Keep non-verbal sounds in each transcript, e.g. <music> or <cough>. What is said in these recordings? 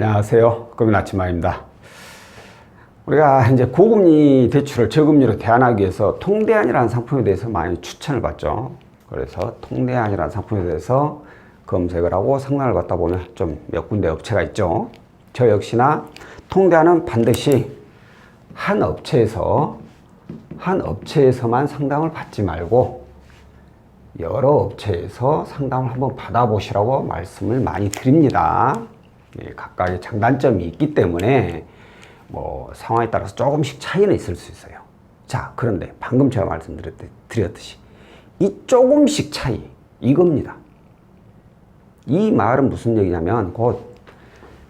안녕하세요. 금인 아침마입니다. 우리가 이제 고금리 대출을 저금리로 대안하기 위해서 통대안이라는 상품에 대해서 많이 추천을 받죠. 그래서 통대안이라는 상품에 대해서 검색을 하고 상담을 받다 보면 좀 몇 군데 업체가 있죠. 저 역시나 통대안은 반드시 한 업체에서 한 업체에서만 상담을 받지 말고 여러 업체에서 상담을 한번 받아보시라고 말씀을 많이 드립니다. 예, 각각의 장단점이 있기 때문에 뭐 상황에 따라서 조금씩 차이는 있을 수 있어요. 자, 그런데 방금 제가 말씀드렸듯이 이 조금씩 차이 이겁니다. 이 말은 무슨 얘기냐면 곧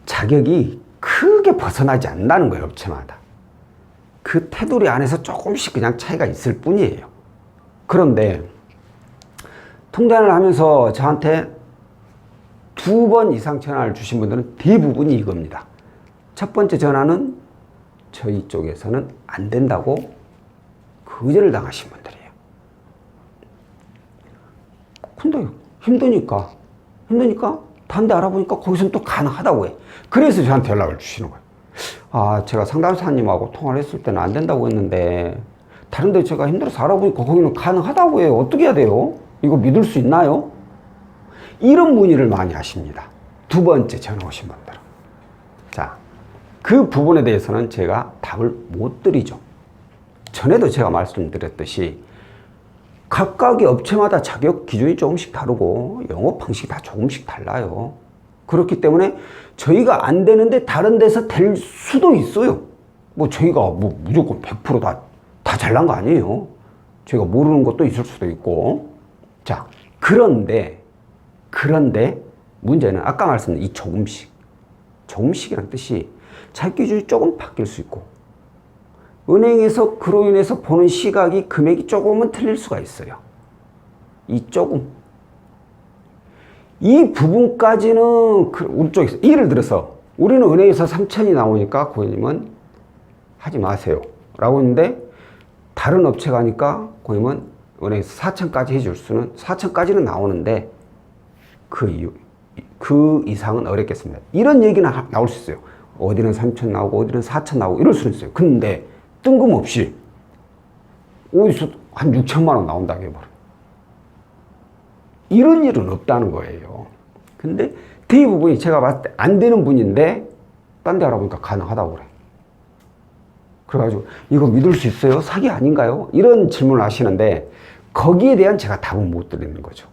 자격이 크게 벗어나지 않는다는 거예요, 업체마다. 그 테두리 안에서 조금씩 그냥 차이가 있을 뿐이에요. 그런데 통장을 하면서 저한테 두 번 이상 전화를 주신 분들은 대부분이 이겁니다. 첫 번째 전화는 저희 쪽에서는 안 된다고 거절을 당하신 분들이에요. 근데 힘드니까, 힘드니까 단데 알아보니까 거기서는 또 가능하다고 해. 그래서 저한테 연락을 주시는 거예요. 아, 제가 상담사님하고 통화를 했을 때는 안 된다고 했는데, 다른데 제가 힘들어서 알아보니까 거기는 가능하다고 해요. 어떻게 해야 돼요? 이거 믿을 수 있나요? 이런 문의를 많이 하십니다. 두 번째 전화 오신 분들은. 자, 그 부분에 대해서는 제가 답을 못 드리죠. 전에도 제가 말씀드렸듯이 각각의 업체마다 자격 기준이 조금씩 다르고 영업 방식이 다 조금씩 달라요. 그렇기 때문에 저희가 안 되는데 다른 데서 될 수도 있어요. 뭐 저희가 뭐 무조건 100%다 다 잘난 거 아니에요. 저희가 모르는 것도 있을 수도 있고. 자, 그런데 그런데 문제는 아까 말씀드린 이 조금씩 조금씩이라는 뜻이 자기 기준이 조금 바뀔 수 있고 은행에서 그로 인해서 보는 시각이 금액이 조금은 틀릴 수가 있어요. 이 조금. 이 부분까지는 그 우리 쪽에서 예를 들어서 우리는 은행에서 3천이 나오니까 고객님은 하지 마세요. 라고 했는데 다른 업체 가니까 고객님은 은행에서 4천까지 해줄 수는 4천까지는 나오는데 그 이유 그 이상은 어렵겠습니다. 이런 얘기는 하- 나올 수 있어요. 어디는 3천 나오고 어디는 4천 나오고 이럴 수는 있어요. 근데 뜬금없이 어디서 한 6천만 원 나온다고 해버려. 이런 일은 없다는 거예요. 근데 대부분이 제가 봤을 때 안 되는 분인데 딴 데 알아보니까 가능하다고 그래. 그래가지고 이거 믿을 수 있어요? 사기 아닌가요? 이런 질문을 하시는데 거기에 대한 제가 답은 못 드리는 거죠.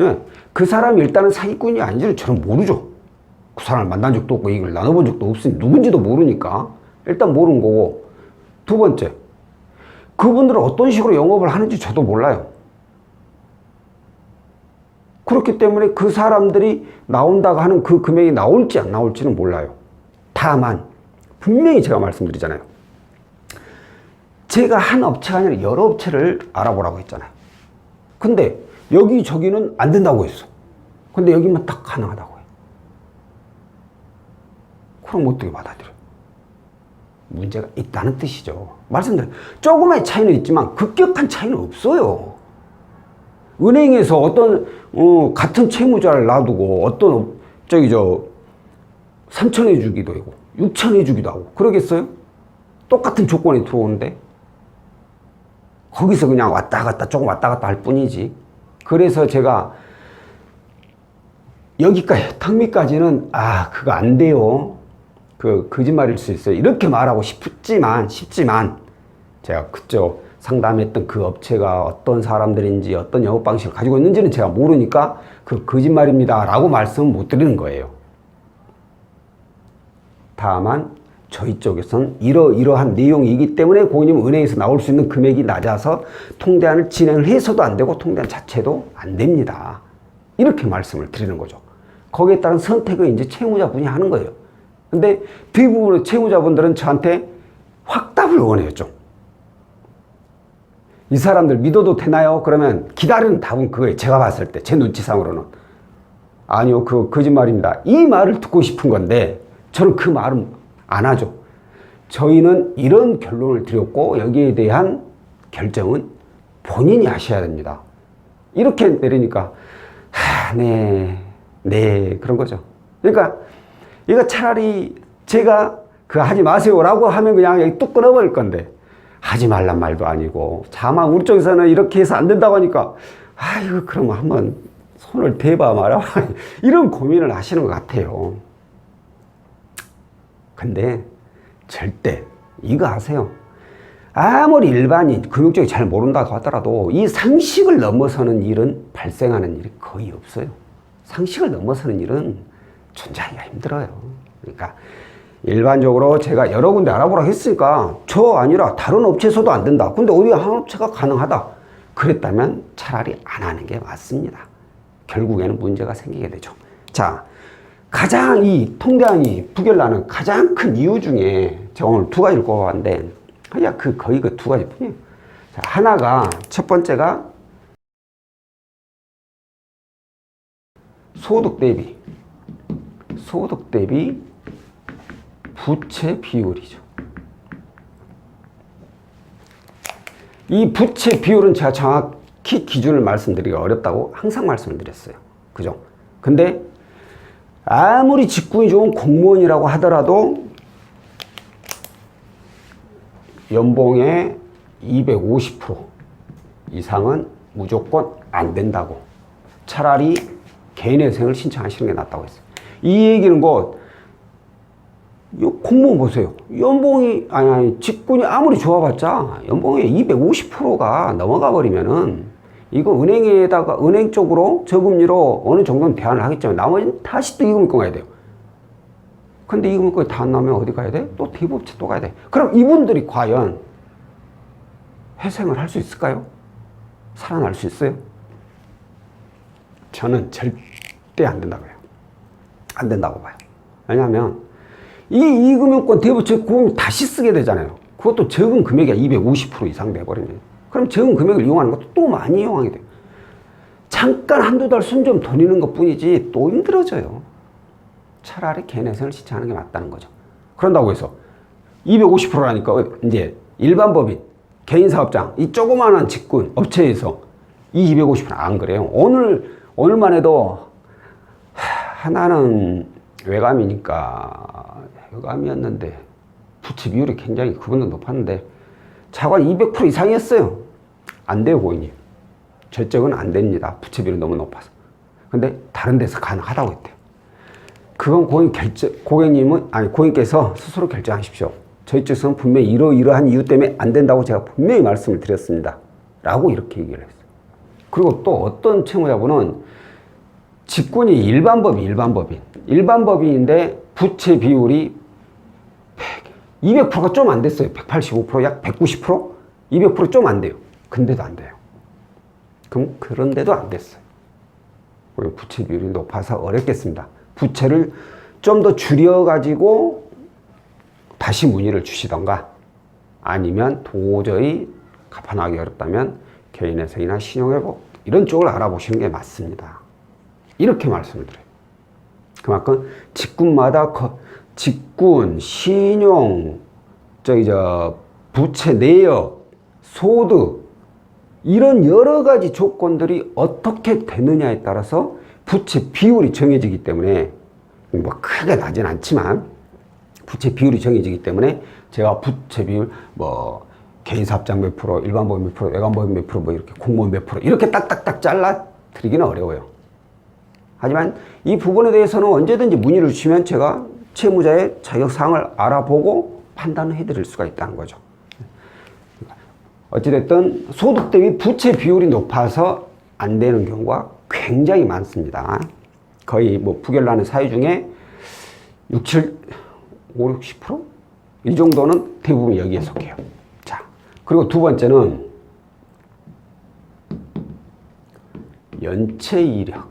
예, 그 사람이 일단은 사기꾼이 아닌지는 저는 모르죠. 그 사람을 만난 적도 없고 이걸 나눠본 적도 없으니 누군지도 모르니까 일단 모르는 거고 두 번째 그분들은 어떤 식으로 영업을 하는지 저도 몰라요. 그렇기 때문에 그 사람들이 나온다고 하는 그 금액이 나올지 안 나올지는 몰라요. 다만 분명히 제가 말씀드리잖아요. 제가 한 업체가 아니라 여러 업체를 알아보라고 했잖아요. 근데 여기 저기는 안 된다고 했어. 근데 여기만 딱 가능하다고 해. 그럼 어떻게 받아들여? 문제가 있다는 뜻이죠. 말씀드려 조금의 차이는 있지만 급격한 차이는 없어요. 은행에서 어떤 어, 같은 채무자를 놔두고 어떤 업- 저기 저 3천 해주기도 하고 6천 해주기도 하고 그러겠어요? 똑같은 조건이 들어오는데 거기서 그냥 왔다 갔다 조금 왔다 갔다 할 뿐이지. 그래서 제가 여기까지 턱밑까지는 아 그거 안 돼요. 그 거짓말일 수 있어요. 이렇게 말하고 싶지만 싶지만 제가 그쪽 상담했던 그 업체가 어떤 사람들인지 어떤 영업 방식을 가지고 있는지는 제가 모르니까 그 거짓말입니다라고 말씀은 못 드리는 거예요. 다만 저희 쪽에서는 이러이러한 내용이기 때문에 고객님 은행에서 나올 수 있는 금액이 낮아서 통대안을 진행을 해서도 안 되고 통대안 자체도 안 됩니다. 이렇게 말씀을 드리는 거죠. 거기에 따른 선택을 이제 채무자분이 하는 거예요. 근데 대부분의 채무자분들은 저한테 확답을 원해요, 좀. 이 사람들 믿어도 되나요? 그러면 기다리는 답은 그거예요. 제가 봤을 때, 제 눈치상으로는. 아니요, 그 거짓말입니다. 이 말을 듣고 싶은 건데, 저는 그 말은 안 하죠. 저희는 이런 결론을 드렸고, 여기에 대한 결정은 본인이 하셔야 됩니다. 이렇게 내리니까, 하, 네, 네, 그런 거죠. 그러니까, 이거 차라리 제가 그 하지 마세요라고 하면 그냥 여기 뚝 끊어버릴 건데 하지 말란 말도 아니고 자만 우리 쪽에서는 이렇게 해서 안 된다고 하니까 아이고 그러면 한번 손을 대봐 말아 <laughs> 이런 고민을 하시는 것 같아요. 근데 절대 이거 아세요. 아무리 일반인 금융 쪽이 잘 모른다고 하더라도 이 상식을 넘어서는 일은 발생하는 일이 거의 없어요. 상식을 넘어서는 일은 존재하기가 힘들어요. 그러니까 일반적으로 제가 여러 군데 알아보라고 했으니까 저 아니라 다른 업체에서도 안 된다. 근데 어디 한 업체가 가능하다. 그랬다면 차라리 안 하는 게 맞습니다. 결국에는 문제가 생기게 되죠. 자, 가장 이 통대안이 부결나는 가장 큰 이유 중에 제가 오늘 두 가지를 꼽아봤는데 그냥 그 거의 그 두 가지 뿐이에요. 자, 하나가 첫 번째가 소득 대비 소득 대비 부채 비율이죠. 이 부채 비율은 제가 정확히 기준을 말씀드리기 어렵다고 항상 말씀을 드렸어요. 그죠? 근데 아무리 직군이 좋은 공무원이라고 하더라도 연봉의 250% 이상은 무조건 안 된다고. 차라리 개인회생을 신청하시는 게 낫다고 했어요. 이 얘기는 곧, 이 공무원 보세요. 연봉이, 아니, 아니, 직군이 아무리 좋아봤자 연봉의 250%가 넘어가 버리면은 이거 은행에다가, 은행 쪽으로 저금리로 어느 정도는 대안을 하겠지만 나머지는 다시 또 이금융권 가야 돼요. 근데 이금융권이 다안 나오면 어디 가야 돼? 또 대부업체 또 가야 돼. 그럼 이분들이 과연 회생을 할 수 있을까요? 살아날 수 있어요? 저는 절대 안 된다고 해요. 안 된다고 봐요. 왜냐하면 이 이금융권 대부채 보험 다시 쓰게 되잖아요. 그것도 적은 금액이 250% 이상 돼버리면 그럼 적은 금액을 이용하는 것도 또 많이 이용하게 돼요. 잠깐 한두 달순좀 돌리는 것 뿐이지 또 힘들어져요. 차라리 개내생을 신청하는 게 맞다는 거죠. 그런다고 해서 250%라니까 이제 일반 법인, 개인 사업장, 이 조그마한 직군 업체에서 이 250%는 안 그래요. 오늘 오늘만 해도 하나는 외감이니까 외감이었는데 부채 비율이 굉장히 그분도 높았는데 차관 200% 이상이었어요. 안 돼요, 고객님. 절적은 안 됩니다. 부채 비율이 너무 높아서. 근데 다른 데서 가능하다고 했대요. 그건 고객 결정, 고객님은, 아니, 고객께서 스스로 결정하십시오. 저희 쪽에서는 분명히 이러이러한 이유 때문에 안 된다고 제가 분명히 말씀을 드렸습니다. 라고 이렇게 얘기를 했어요. 그리고 또 어떤 채무자분은 직군이 일반 법인, 일반 법인. 일반 법인인데 부채 비율이 100, 200%가 좀 안 됐어요. 185%, 약 190%? 200%좀 안 돼요. 근데도 안 돼요. 그럼 그런데도 안 됐어요. 부채 비율이 높아서 어렵겠습니다. 부채를 좀 더 줄여가지고 다시 문의를 주시던가 아니면 도저히 갚아나가기 어렵다면 개인회생이나 신용회복 이런 쪽을 알아보시는 게 맞습니다. 이렇게 말씀을 드려요. 그만큼 직군마다 거- 직군, 신용, 저기 저 부채 내역, 소득 이런 여러 가지 조건들이 어떻게 되느냐에 따라서 부채 비율이 정해지기 때문에 뭐 크게 나진 않지만 부채 비율이 정해지기 때문에 제가 부채 비율 뭐 개인 사업장 몇 프로, 일반 법인 몇 프로, 외관 법인 몇 프로, 뭐 이렇게 공무원 몇 프로 이렇게 딱딱딱 잘라 드리기는 어려워요. 하지만 이 부분에 대해서는 언제든지 문의를 주시면 제가 채무자의 자격 사항을 알아보고 판단을 해드릴 수가 있다는 거죠. 어찌됐든 소득 대비 부채 비율이 높아서 안 되는 경우가 굉장히 많습니다. 거의 뭐 부결나는 사유 중에 6, 7, 5, 60%? 이 정도는 대부분 여기에 속해요. 자, 그리고 두 번째는 연체 이력.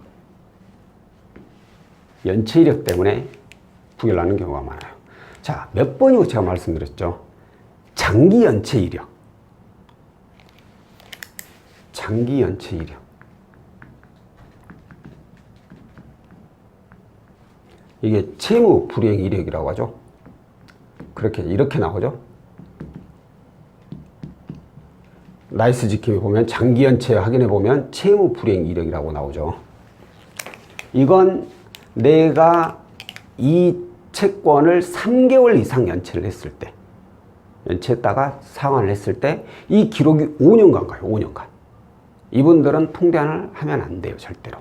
연체 이력 때문에 부결나는 경우가 많아요. 자, 몇 번이고 제가 말씀드렸죠. 장기 연체 이력. 장기 연체 이력. 이게 채무 불이행 이력이라고 하죠. 그렇게 이렇게 나오죠. 나이스 지킴에 보면 장기 연체 확인해 보면 채무 불이행 이력이라고 나오죠. 이건 내가 이 채권을 3개월 이상 연체를 했을 때, 연체했다가 상환을 했을 때 이 기록이 5년간 가요, 5년간. 이분들은 통대안을 하면 안 돼요, 절대로.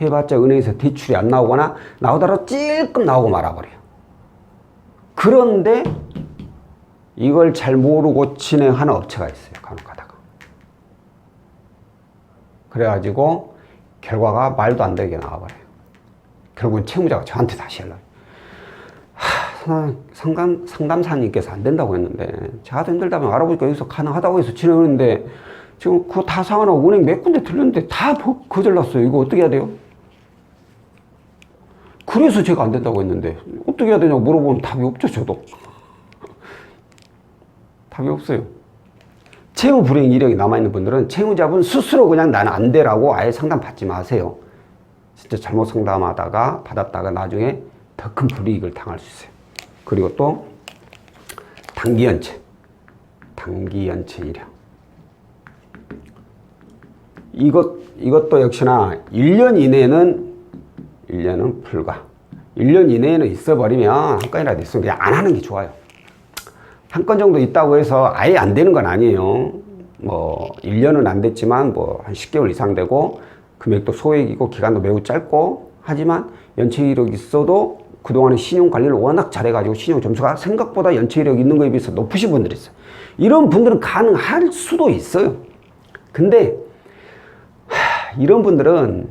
해봤자 은행에서 대출이 안 나오거나 나오더라도 찔끔 나오고 말아버려요. 그런데 이걸 잘 모르고 진행하는 업체가 있어요, 간혹 가다가. 그래가지고 결과가 말도 안 되게 나와버려요. 결국은 채무자가 저한테 다시 연락. 하, 상담, 상담사님께서 안 된다고 했는데, 제가 힘들다면 알아보니까 여기서 가능하다고 해서 진행했는데, 지금 그거 다 상환하고 은행 몇 군데 들렸는데 다 거- 거절났어요. 이거 어떻게 해야 돼요? 그래서 제가 안 된다고 했는데, 어떻게 해야 되냐고 물어보면 답이 없죠, 저도. <laughs> 답이 없어요. 채무 불이행 이력이 남아있는 분들은 채무자분 스스로 그냥 나는 안 돼라고 아예 상담 받지 마세요. 진짜 잘못 상담하다가 받았다가 나중에 더 큰 불이익을 당할 수 있어요. 그리고 또 단기 연체, 단기 연체 이력. 이것 이것도 역시나 1년 이내는 1년은 불가. 1년 이내에는 있어버리면 한 건이라도 있으면 그냥 안 하는 게 좋아요. 한 건 정도 있다고 해서 아예 안 되는 건 아니에요. 뭐 1년은 안 됐지만 뭐 한 10개월 이상 되고 금액도 소액이고 기간도 매우 짧고 하지만 연체 이력이 있어도 그동안에 신용 관리를 워낙 잘해가지고 신용 점수가 생각보다 연체 이력 있는 거에 비해서 높으신 분들이 있어요. 이런 분들은 가능할 수도 있어요. 근데 하, 이런 분들은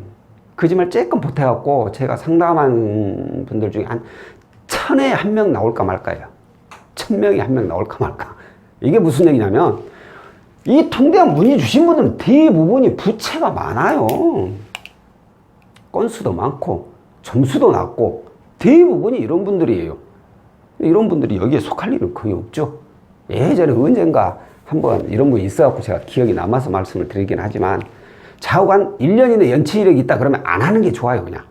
거짓말 쬐끔 보태갖고 제가 상담한 분들 중에 한 천에 한 명 나올까 말까예요. 천 명에 한 명 나올까 말까. 이게 무슨 얘기냐면 이 통대한 문의 주신 분들은 대부분이 부채가 많아요. 건수도 많고 점수도 낮고 대부분이 이런 분들이에요. 이런 분들이 여기에 속할 일은 거의 없죠. 예전에 언젠가 한번 이런 분이 있어갖고 제가 기억이 남아서 말씀을 드리긴 하지만 좌우간 1년 이내 연체 이력이 있다 그러면 안 하는 게 좋아요, 그냥.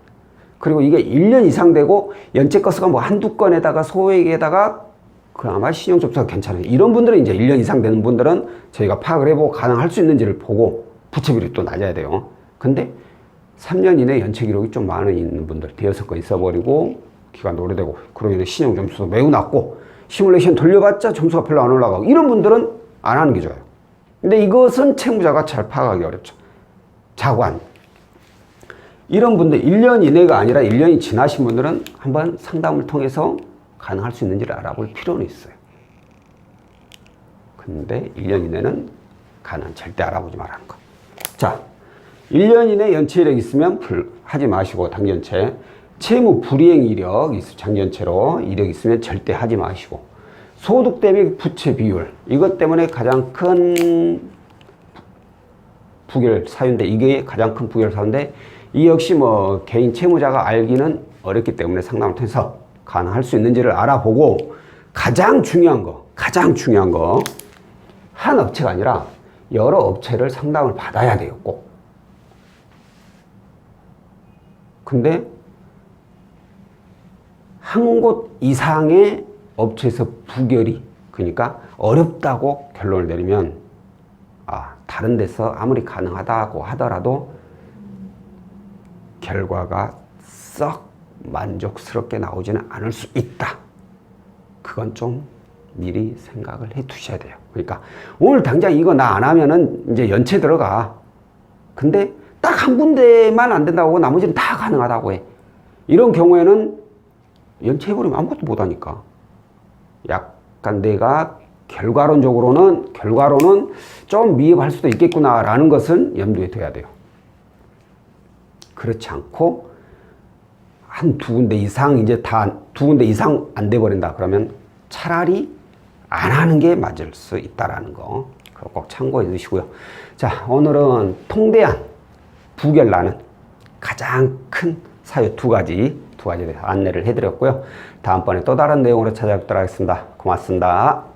그리고 이게 1년 이상 되고 연체 건수가 뭐 한두 건에다가 소액에다가 그나마 신용 접수가 괜찮아요. 이런 분들은 이제 1년 이상 되는 분들은 저희가 파악을 해보고 가능할 수 있는지를 보고 부채비율이 또 낮아야 돼요. 근데 3년 이내 연체 기록이 좀 많은 있는 분들, 대여섯 건 있어버리고 기간도 오래되고 그러고 인해 신용 점수도 매우 낮고 시뮬레이션 돌려봤자 점수가 별로 안 올라가고 이런 분들은 안 하는 게 좋아요. 근데 이것은 채무자가 잘 파악하기 어렵죠. 자관. 이런 분들 1년 이내가 아니라 1년이 지나신 분들은 한번 상담을 통해서 가능할 수 있는지를 알아볼 필요는 있어요. 근데 1년 이내는 가능 절대 알아보지 말라는 거. 자, 1년 이내 연체 이력 있으면 불 하지 마시고 당연체. 채무 불이행 이력 있 장연체로 이력 있으면 절대 하지 마시고 소득 대비 부채 비율 이것 때문에 가장 큰 부결 사유인데 이게 가장 큰 부결 사유인데 이 역시 뭐 개인 채무자가 알기는 어렵기 때문에 상담을 통해서 가능할 수 있는지를 알아보고 가장 중요한 거 가장 중요한 거 한 업체가 아니라 여러 업체를 상담을 받아야 돼요 꼭. 근데 한 곳 이상의 업체에서 부결이 그러니까 어렵다고 결론을 내리면 아 다른 데서 아무리 가능하다고 하더라도 결과가 썩 만족스럽게 나오지는 않을 수 있다. 그건 좀 미리 생각을 해 두셔야 돼요. 그러니까 오늘 당장 이거 나 안 하면은 이제 연체 들어가. 근데 딱 한 군데만 안 된다고 나머지는 다 가능하다고 해. 이런 경우에는 연체해버리면 아무것도 못하니까. 약간 내가 결과론적으로는, 결과로는 좀 미흡할 수도 있겠구나라는 것은 염두에 둬야 돼요. 그렇지 않고, 한 두 군데 이상, 이제 다 두 군데 이상 안 돼 버린다. 그러면 차라리 안 하는 게 맞을 수 있다라는 거. 그거 꼭 참고해 두시고요. 자, 오늘은 통대한 부결 나는 가장 큰 사유 두 가지, 두 가지 안내를 해드렸고요. 다음번에 또 다른 내용으로 찾아뵙도록 하겠습니다. 고맙습니다.